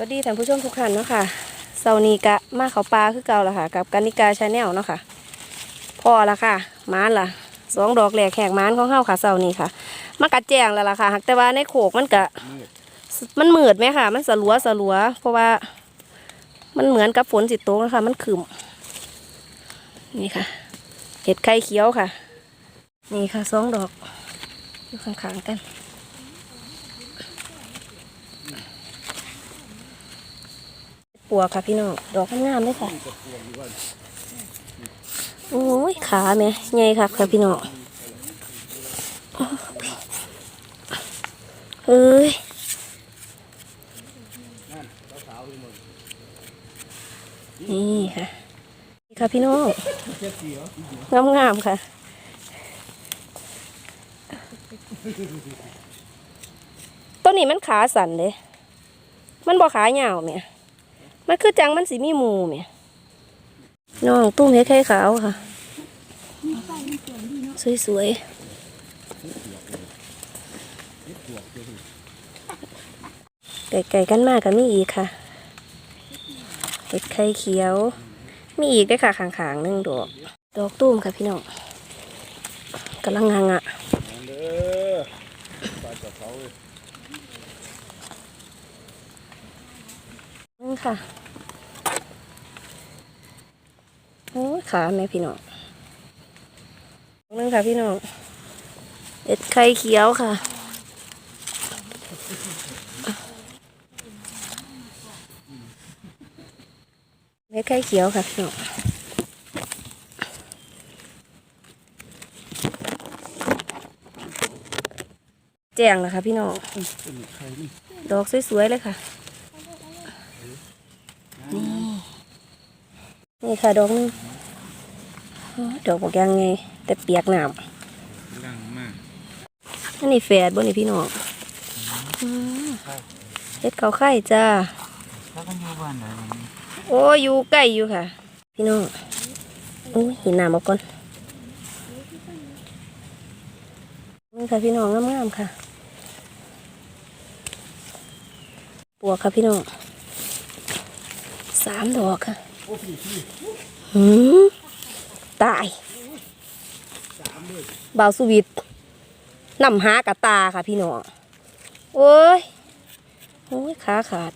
วัสดีท่านผู้ชมทุกท่านเนาะค่ะเสาร์นี้กะมาเขาปลาคือเก่าละค่ะ กับกานิกาชาแนลเนาะค่ะพอละค่ะม้านละสองดอกแหลกแหกม้านของเฮาค่ะเสาร์นี้ค่ะมากัดแจงแล้วล่ะค่ะหากแต่ว่าในโขกมันกะมันมืดไหมค่ะ มันสลัวสลัว เพราะว่า มันเหมือนกับฝนสิโตกนะคะมันขึ้มนี่ค่ะ เห็ดไข่เขียวค่ะ นี่ค่ะสองดอกอยู่ข้างๆกัน ปัวค่ะพี่น้อง ดอกงามเลยค่ะ โอ้ย ขาแม่ใหญ่ค่ะค่ะพี่น้องเฮ้ยนี่ค่ะค่ะพี่น้องงามๆค่ะต้นนี้มันขาสั่นเลยมันบ่ขาเหยาวเมีย มันคือจังมันสีมีหมูเมียน้องตุ้มเฮ็ดไข่ขาวค่ะ สวยๆ ไก่ๆกันมากกับมีอีกค่ะ เห็ดไข่เขียว มีอีกด้วยค่ะขางๆหนึ่งดอก ดอกตุ้มค่ะพี่น้องกำลังงางอะ เด้อปลาจากเขาเลย นี่ ค่ะโอ้ขาแม่พี่น้องนึงค่ะพี่น้องเอ็ดไข่เขียวค่ะเม็ดไข่เขียวค่ะพี่น้องแจ้งแล้วค่ะพี่น้องดอกสวยๆเลยค่ะ นี่ นี่ค่ะดอกนึงโอ้ยดอกบอกยังไง แต่เปียกน้ดังมากำอันนี้แฝดบ่นี่พี่น้องอืมเฮ็ดเขาไข่จ้าถ้ากันอยู่บ้านไหนโอ้ยอยู่ใกล้อยู่ค่ะ พี่น้องโอ้ยเห็นน้ำบอกก่อนนี่ค่ะพี่น้องงามๆค่ะปวกค่ะพี่น้องสามดอกค่ะหืม ตายเบาวสุวิตนำหากระตาค่ะพี่น้องโอ้ย โอ้ยขาขาด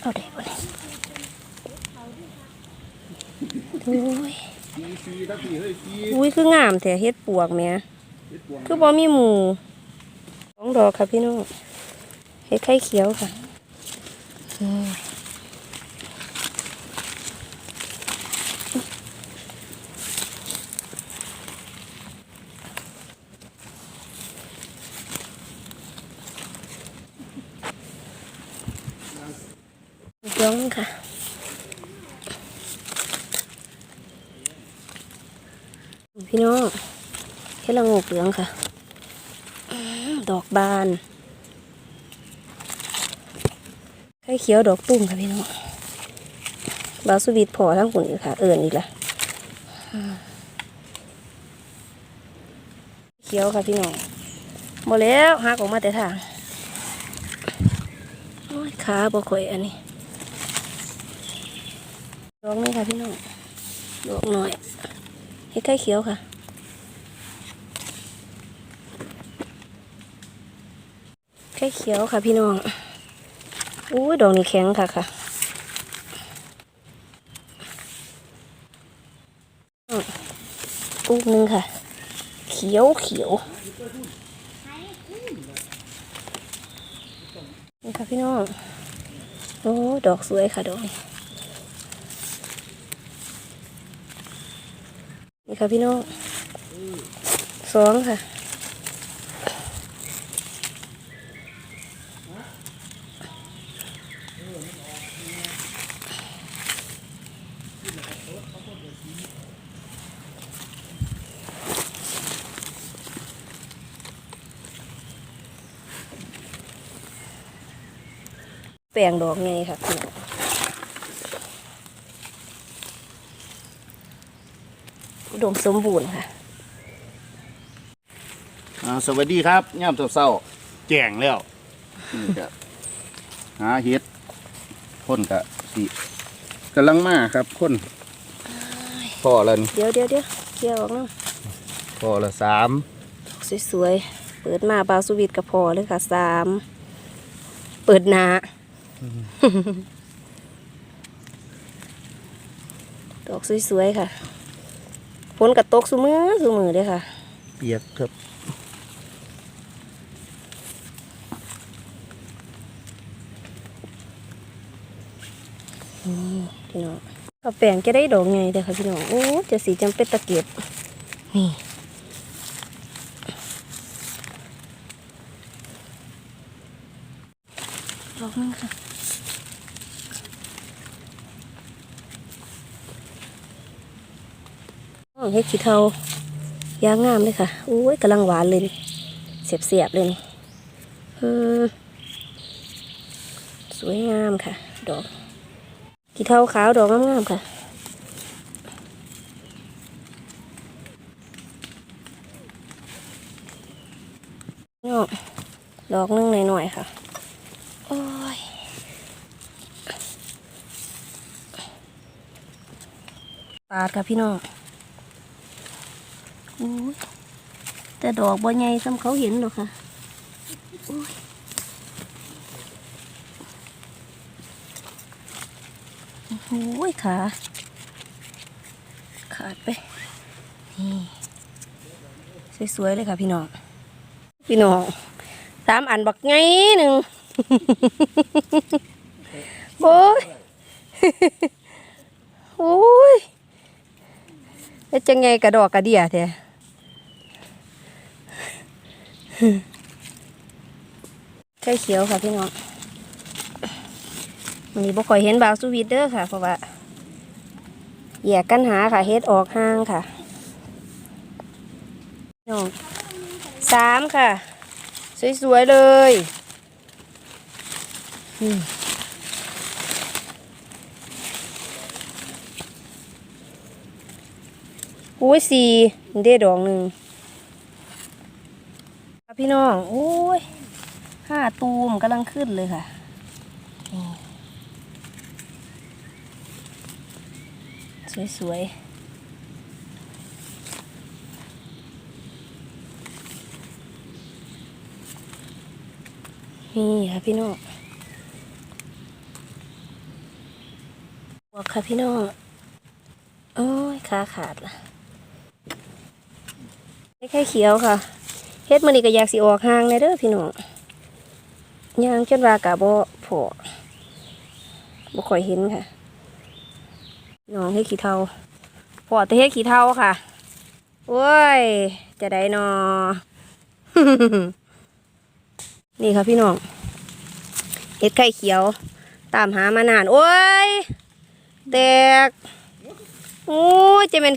เอาได้บ่เนี่ยโอ้ยซีซีทักทีเฮ้ยซีอุ้ยคืองามแท้เฮ็ดปวกแหม่เฮ็ดปวงคือบ่มีหมูสอง ดอกค่ะพี่น้องเฮ็ดไข่เขียวค่ะย้องค่ะพี่น้องเฮ็ดละงกเหลืองค่ะ ดอกบานไข่เขียวดอกตุ้มค่ะพี่น้องบาสวีทพอทั้งหุ่นอีกค่ะ เอิ่นอีกละเขียวค่ะพี่น้องหมดแล้วหักออกมาแต่ทางขาบ่ค่อยอันนี้ดอกนี้ค่ะพี่น้องดอกหน่อยเฮ็ดไข่เขียวค่ะ ไข่เขียวค่ะพี่น้องอุ้ดอกนี้แข็งค่ะค่ะอืมลูกหนึงค่ะ เขียวเขียวนี่ค่ะพี่น้อง โอ้ ดอกสวยค่ะดอกนี้นี่ค่ะพี่น้องสองค่ะ ลงดอกไงค่ะพี่น้องอุดมสมบูรณ์ค่ะอ่าสวัสดีครับย่ามเศร้าๆแจ้งแล้วนี่ก็หาเห็ดคนกะสิกำลังมาครับคนพ่อละนี่เดี๋ยวเดี๋ยวเดี๋ยวเกี่ยวออกเนาะพ่อละสามสวยๆ เปิดมาบาวสุวิทกับพอเลยค่ะสาม เปิดหนา ดอกสวยๆค่ะฝนกระตกสุมือสุมือเลยค่ะ เปียกครับพี่น้องข้าวแป้งจะได้ดอกไงเด้อค่ะพี่น้องโอ้จะสีจำเป็นตะเกียบนี่ดอกนึงค่ะ อ๋อ เฮ็ดขี้เทายางงามเลยค่ะโอ้ยกำลังหวานเลยนี่เสียบๆเลยนี่อืมสวยงามค่ะ ดอกขี้เทาขาวดอกงามๆค่ะนอกดอกนึ่งหน่อยๆค่ะ โอ้ยปาดค่ะพี่น้อง แต่ดอกบ่ใหญ่ซ้ำเขาเห็นหรอกค่ะโอ้ยขาขาดไป นี่ สวยๆเลยค่ะพี่น้อง พี่น้องสามอันบักไงหนึ่งโอ้ยโอ้ยแล้วจะไงกระดอกกระเดียแท้ ไข่เขียวค่ะพี่น้องวันนี้บ่ค่อยเห็นบาวสวีทเด้อค่ะ เพราะว่าแยกกันหาค่ะเฮ็ดออกห้างค่ะน้องสามค่ะ สวยๆเลยอุ้ยสี่เด้ดอกหนึ่ง พี่น้องโอ้ยห้าตูมกำลังขึ้นเลยค่ะสวย ๆนี่ค่ะพี่น้องบวกค่ะพี่น้องโอ้ยขาขาดละแค่เขียวค่ะ เฮ็ดมันนี่ก็อยากสิออกห่างเลยเด้อพี่น้องย่างจนว่ากะบ่พอบ่ค่อยเห็นค่ะน้องเฮ็ดขี้เทาพอแต่เฮ็ดขี้เทาค่ะโอ้ย จะได้นอ นี่ค่ะพี่น้องเห็ดไข่เขียว ตามหามานาน โอ้ยแตกโอ้ยจะเป็น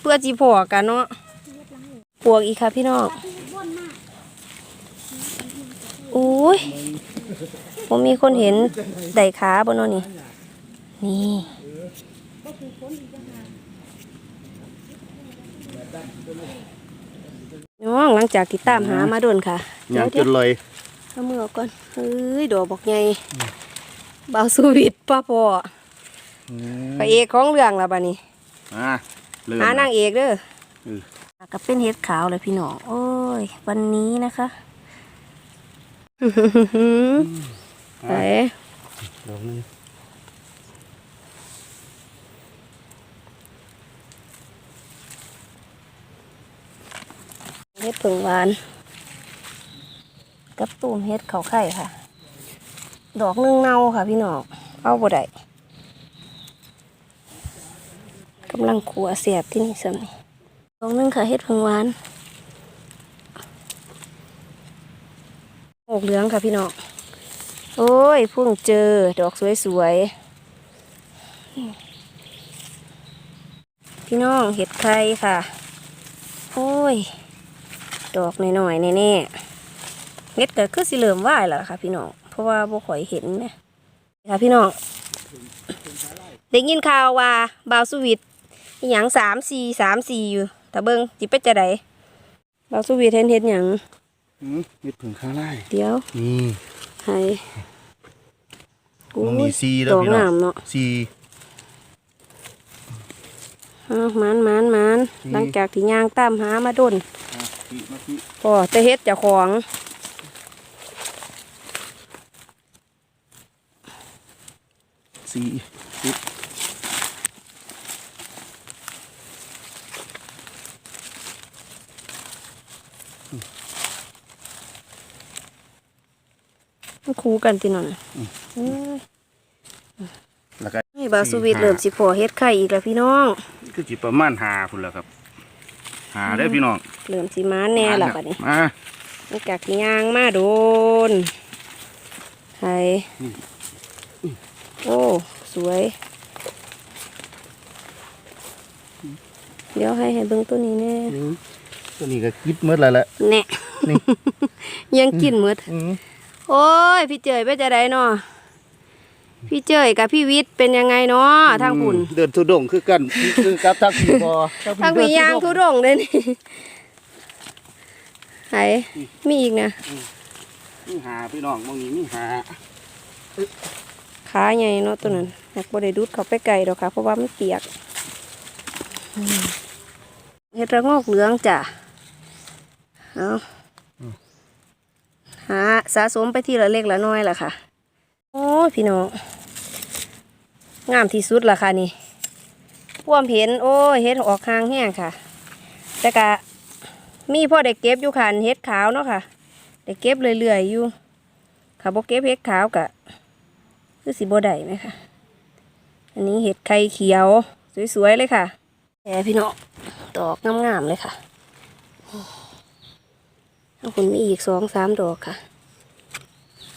เพื่อจีพอกันเนาะ ปวกอีกค่ะพี่น้องโอ้ยผมมีคนเห็นไดขาบนเนาะนี่ นี่น้องหลังจากที่ตามหามาโดนค่ะย่างเดี๋จยวนเลยเอามือออกก่อนเฮ้ยดอกบอกไงบาวสูวิตป้าพ่อพระเอกของเรื่องละบ้านี้อ่าเริ่มหานางเอกเด้อเออ กับเป็นเห็ดขาวเลยพี่น้อง โอ้ย วันนี้นะคะไหนดอกหนึงเห็ดผึ่งหวาน กับตูมเห็ดเขาไข่ค่ะ ดอกหนึงเน่าค่ะพี่น้อง เอาบ่ได้กำลังขัวเสียบที่นี่สำนี่ ดอกหนึงค่ะเห็ดผงหวานออกเหลืองค่ะพี่น้อง โอ้ยพุ่งเจอดอกสวยๆ พี่น้องเห็ดไข่ค่ะ โอ้ย ดอกหน่อยๆแน่ๆเห็ดก็คือสิเหลิมว่ายแล้วค่ะ พี่น้อง เพราะว่าบ่ข่อยเห็นนะค่ะพี่น้องได้ยินข่าวว่าบาวสวิตอหย่างสามสี่สามสี่อยู่ แต่เบิ้งจิเป็นจะไดเราสวีทเห็นเห็ดหยังอืมเฮ็ดผึ่งข้างไร่เดี๋ยวนี่ให้มองนี่ซีแล้ดวอกพี่น้องงามเนาะซีอ้าวหมันหมันหมันอืมหลังจากที่ย่างตามหามาดนอะพี่มาพี่พอแต่เฮ็ดเจ้าของซี คู่กันติหน่อยเอ้ยแล้วก็นี่บาวสุวิทย์เริ่มสิพอเฮ็ดไข่อีกแล้วพี่น้องคือจิประมาณหาพุ่นแล้วครับ หาได้อพี่น้องเริ่มสิมาแน่ละบัดนี้มาหลังจากที่ย่างมาโดนไข่โอ้ สวย เดี๋ยวให้ให้เบิ่งตัวนี้แน่อืมตัวนี้ก็คิดเมื่อไรละแน่นี่ยังกินหมดอืม โอ้ย พี่เจยไปจะได้เนาะพี่เจยกับพี่วิทย์เป็นยังไงเนาะทางหุ่น เดินทุดงคือกันคือกับทางผีบอทางผียางทุดงเลยนี่ไหนมีอีกนะมีหาพี่น้องมองนี้มีหาขาใหญ่เนาะตัวนั้นอยากบ่ได้ดูดเขาไปไกลดอกค่ะ เพราะว่ามันเปียกอืมเฮ็ดระงอกเหลืองจ้ะเอา หาสะสมไปทีละเล็กละน้อยล่ะค่ะ โอ้พี่น้อง งามที่สุดล่ะค่ะนี่พ่วมเห็นโอ้เฮ็ดออกคางแห้งค่ะ แต่กะมีพ่อได้เก็บอยู่ค่ะเฮ็ดขาวเนาะค่ะได้เก็บเรื่อยๆอยู่ค่ะบ่เก็บเฮ็ดขาวกะคือสีโบได้ไหมคะอันนี้เห็ดไข่เขียว สวยๆเลยค่ะแหมพี่น้องดอกงามๆเลยค่ะ ข้างคุณมีอีกสองสามดอกค่ะ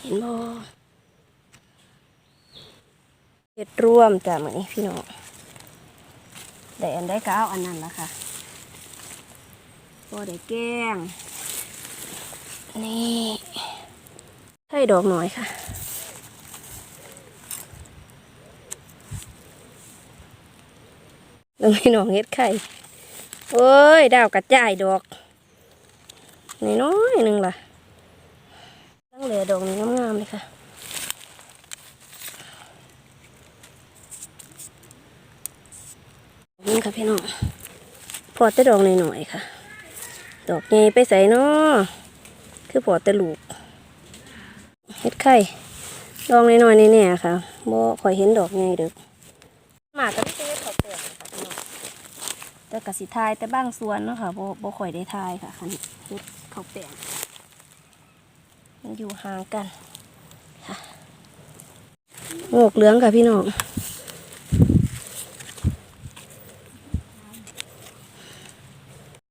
เห็นบ่เห็ดร่วมจ้ะเหมือนี้พี่น้องได้อันได้ก็เอาอันนั้นละค่ะพอได้แก้งนี่ให้ดอกหน่อยค่ะลงพี่น้องเฮ็ดไข่ โอ้ย ดาวกระจายดอก น้อยหนึ่งล่ะตั้งเหลือดอกนี้งามๆเลยค่ะนี่ค่ะพี่น้องพอแต่ดอกหน่อยๆค่ะ ดอกใหญ่ไปใส่เนาะคือพอแต่ลูกเฮ็ดไข่ดอกน้อยๆแน่ๆค่ะบ่ค่อยเห็นดอกใหญ่เด้อหมากก็ไม่ใช่เฮ็ดข้าเปลือกค่ะพี่น้องแต่กสิทายแต่บางส่วนเนาะค่ะบ่บ่ค่อยได้ทายค่ะคันเฮ็ด ข้าวแป้งมันอยู่ห่างกันค่ะโงกเหลืองค่ะพี่น้อง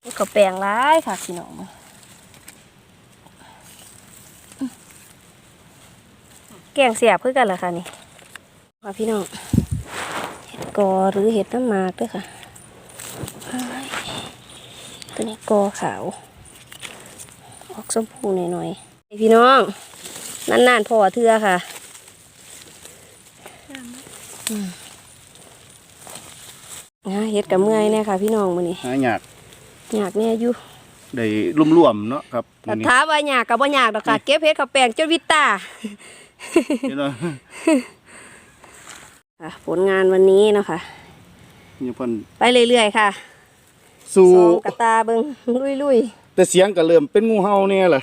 เฮ็ดข้าวแป้งร้ายค่ะพี่น้องแกงเสียบคือกันล่ะค่ะนี่ค่ะพี่น้องเห็ดกอหรือเห็ดน้ำมากด้วยค่ะตัวนี้กอขาว ออกชมพูหน่อยๆพี่น้องนานๆพอเทือค่ะอืมนะเฮ็ดกับเมื่อยแน่ค่ะ พี่น้องมื้อนี้หาหยากอยากแน่อยู่ได้รวมๆเนาะครับแต่มื้อนี้ถามว่าอยากกับบ่อยากดอกค่ะเก็บเฮ็ดข้าวแป้งจนวิตตาพี่น้องค่ะผลงานวันนี้เนาะค่ะนี่เพิ่นไปเรื่อยๆค่ะ สู้สองกระตาเบิงลุย แต่เสียงก็เริ่มเป็นงูเห่าเนี่ยแหละ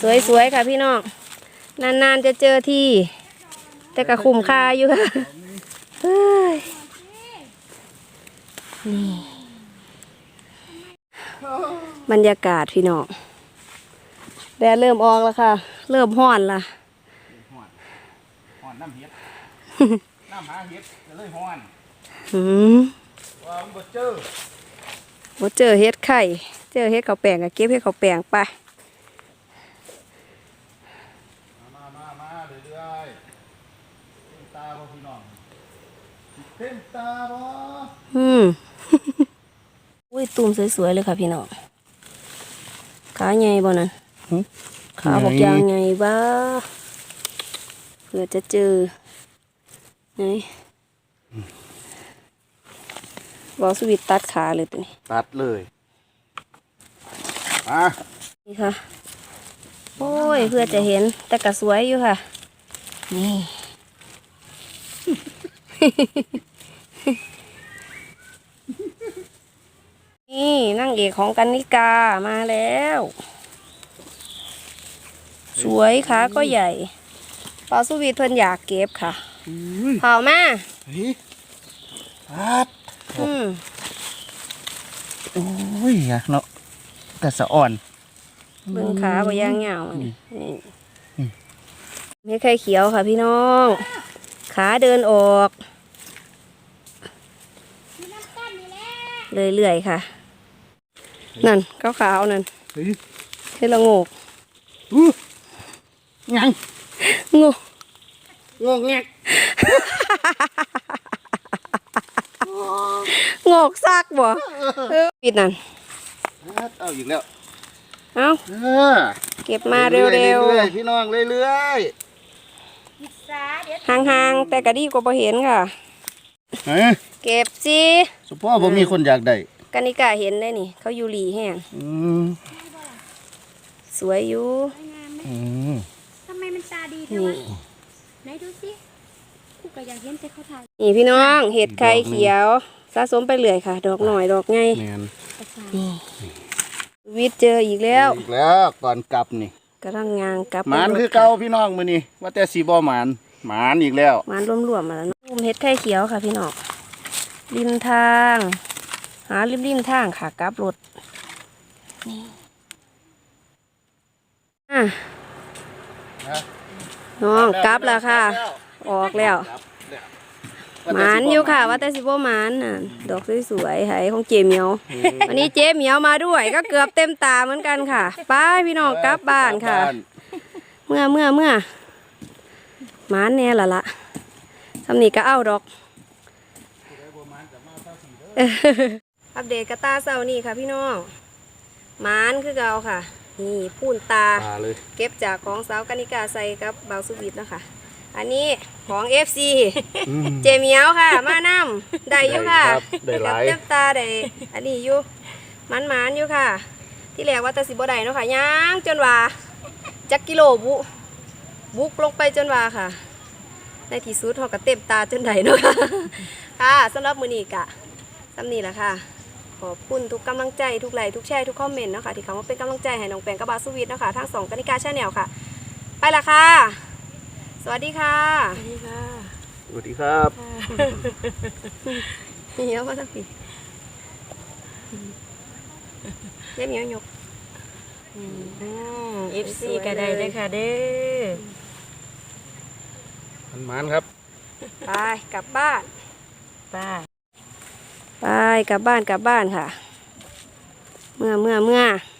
ๆสวยๆค่ะพี่น้องนานๆจะเจอที่ แต่ก็คุ้มค่าอยู่ค่ะเฮ้ยนี่บรรยากาศพี่น้องแดดเริ่มออกแล้วค่ะ เริ่มห้อนละฮ้อนน้ำเฮ็ดน้ำหาเฮ็ดก็เลยฮ้อนหืมว่ามันบ่เจอ ว่าเจอเฮ็ดไข่ เจอเฮ็ดข้าวแป้งก็เก็บเฮ็ดข้าวแป้งไปมามามาเรื่อยๆเต็มตาบ่พี่น้องเต็มตาบ่อืมอุ้ยตูมสวยๆเลยค่ะพี่น้องขาใหญ่บ่นั่นขาบอกยางใหญ่บ้าเพื่อจะเจอไหน บอสวิตตัดขาเลยตัวนี้ ตัดเลยมานี่ค่ะ โอ้ยเพื่อจะเห็นแต่ก็สวยอยู่ค่ะ นี่ นี่นั่งเอกของกันนิกามาแล้ว สวยขาก็ใหญ่ปลาสุวีทเพิ่นอยากเก็บค่ะอุ้ยเผามา เฮ้ยตัด อืมโอ้ยอะเนาะแต่สะอ่อนเบิ่งขาบ่ย่างเหงาอันนี้นี่ไม่ใครเขียวค่ะพี่น้อง ขาเดินออก เรื่อยๆค่ะ นั่นขาวๆนั่นเฮ้ยเฮดละโงกอู้ยังโงกงงแงกโงกซากบ่เออปิดนั่นตัดเอาอีกแล้วเอ้าเออเก็บมาเร็วอยๆพี่น้องเรื่อยๆห่างๆแต่ก็ดีกว่าบ่เห็นค่ะๆเฮ้ยเก็บสิสุพ่อผมมีคนอยากได้กันิกาเห็นได้นี่ เขาอยู่หลีแห้งอืมสวยอยู่อืมทำไมมันตาดีเท่นี่วะไหนดูสิกูก็อยากเห็นแต่เขาถ่ายนี่พี่น้องเห็ดไข่เขียว สะสมไปเรื่อยค่ะ ดอกหน่อยดอกไงแมนประสาทวิทย์เจออีกแล้วอีกแล้วก่อนกลับนี่กำลังงางกลับหมานคือเก่าพี่น้องมื้อนี้ว่าแต่สีบ่หมานหมานอีกแล้วหมานรวมๆมาแล้วเนาะอุ้มเห็ดไข่เขียวค่ะพี่น้องริมทาง หาริมริมๆทางค่ะกลับรถนี่อะน้องกลับแล้วค่ะ ออกแล้ว หมานอยู่ค่ะ ว่าแต่สิบ่หมานน่ะดอกสวยๆไหของเจเหมียว วันนี้เจ๊เหมียวมาด้วย ก็เกือบเต็มตาเหมือนกันค่ะไปพี่น้องกลับบ้านค่ะ เมื่อเมื่อเมื่อหมานแน่ละละทำนี่ก็เอาดอกอัปเดตกระตาเสานี่ค่ะพี่น้องหมานคือเก่าค่ะ นี่พูนตาตาเลยเก็บจากของสาวกนิกาใส่กับเบาสุวิทย์เนาะคะ อันนี้ของ FC อืม เจเหมียวค่ะ มานำได้อยู่ค่ะได้ครับได้หลาย เต็มตาได้อันนี้อยู่มันหมานๆอยู่ค่ะ ที่แรกว่าแต่สิบ่ได้เนาะค่ะย่างจนว่าจักกิโลบุบุกลงไปจนว่าค่ะ ในที่สุดเขาก็เต็มตาจนได้เนาะค่ะ ค่ะสำหรับมื้อนี้กะสำนี้แหละค่ะ ขอบคุณทุกกำลังใจทุกไลค์ทุกแชร์ทุกคอมเมนต์เนาะค่ะที่เขามาเป็นกำลังใจให้น้องแปงกับบาสวิทย์เนาะค่ะทั้งสองกนิกาชาแนลค่ะ ไปละค่ะ สวัสดีค่ะสวัสดีค่ะสวัสดีครับเหนียวมาสักทีเย็บเหนียวยกเอฟซีก็ได้เลยค่ะเด้อมันหมานครับ ไปกลับบ้านป้าไปกลับบ้านกลับบ้านค่ะ เมื่อเมื่อเมื่อเ